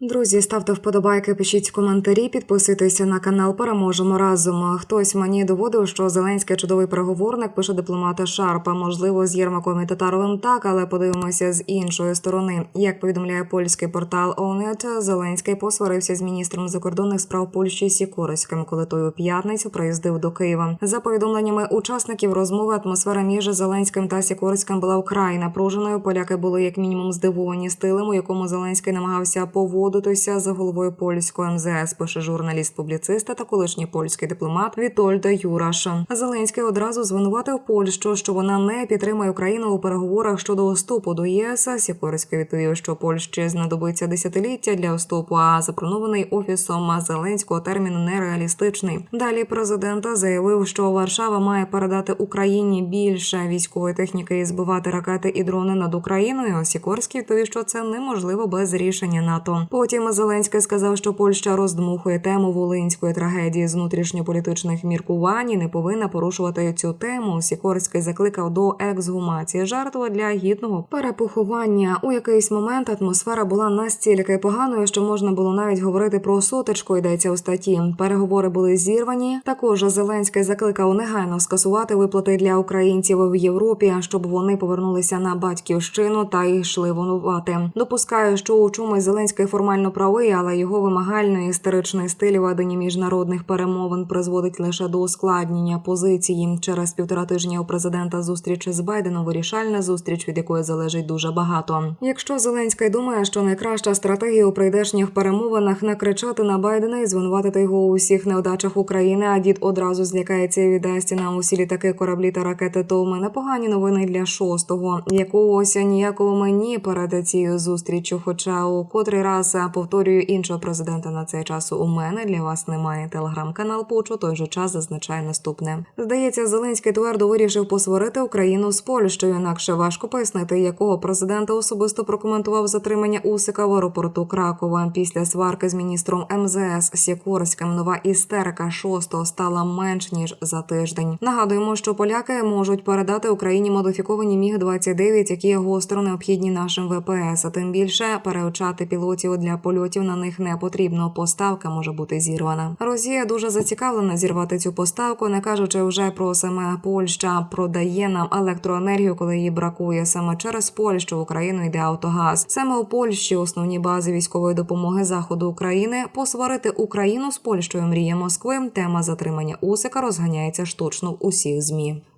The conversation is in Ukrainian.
Друзі, ставте вподобайки, пишіть коментарі, підписуйтеся на канал. Переможемо разом. Хтось мені доводив, що Зеленський чудовий переговорник пише дипломата Шарпа. Можливо, з Єрмаком і Татаровим так, але подивимося з іншої сторони. Як повідомляє польський портал Onet, Зеленський посварився з міністром закордонних справ Польщі Сікорським, коли той у п'ятницю приїздив до Києва. За повідомленнями учасників розмови, атмосфера між Зеленським та Сікорським була вкрай напруженою. Поляки були як мінімум здивовані стилем, у якому Зеленський намагався поводитися за головою польського МЗС. Пише журналіст-публіцист та колишній польський дипломат Вітольда Юраша. Зеленський одразу звинуватив Польщу, що вона не підтримує Україну у переговорах щодо вступу до ЄС. Сікорський відповів, що Польщі знадобиться десятиліття для вступу. А запропонований офісом Зеленського термін нереалістичний. Далі президент заявив, що Варшава має передати Україні більше військової техніки і збивати ракети і дрони над Україною. Сікорський відповів, що це неможливо без рішення НАТО. Потім Зеленський сказав, що Польща роздмухує тему волинської трагедії з внутрішньополітичних міркувань і не повинна порушувати цю тему. Сікорський закликав до ексгумації жертви для гідного перепоховання. У якийсь момент атмосфера була настільки поганою, що можна було навіть говорити про сутичку. Йдеться у статті. Переговори були зірвані. Також Зеленський закликав негайно скасувати виплати для українців в Європі, щоб вони повернулися на батьківщину та йшли воювати. Допускаю, що у чомусь Зеленський формально правий, але його вимагальний істеричний стиль ведення міжнародних перемовин призводить лише до ускладнення позиції. Через півтора тижня у президента зустріч з Байденом вирішальна зустріч, від якої залежить дуже багато. Якщо Зеленський думає, що найкраща стратегія у прийдешніх перемовинах накричати на Байдена і звинуватити його у всіх неудачах України, а дід одразу злякається і віддасть нам усі літаки, кораблі та ракети, то мене погані новини для шостого. Якогось ніякого мені перед цією зустрічю. Хоча у котрий раз а, повторюю іншого президента на цей час у мене для вас немає телеграм-канал. Почу той же час зазначає наступне. Здається, Зеленський твердо вирішив посварити Україну з Польщею. Інакше важко пояснити, якого президента особисто прокоментував затримання Усика в аеропорту Кракова. Після сварки з міністром МЗС Сікорським нова істерика шостого стала менш ніж за тиждень. Нагадуємо, що поляки можуть передати Україні модифіковані міг 29 які гостро необхідні нашим ВПС. А тим більше переучати пілотів для польотів на них не потрібно. Поставка може бути зірвана. Росія дуже зацікавлена зірвати цю поставку, не кажучи вже про саме Польща продає нам електроенергію, коли її бракує. Саме через Польщу в Україну йде Автогаз. Саме у Польщі основні бази військової допомоги заходу України посварити Україну з Польщею. Мрія Москви. Тема затримання Усика розганяється штучно в усіх змі.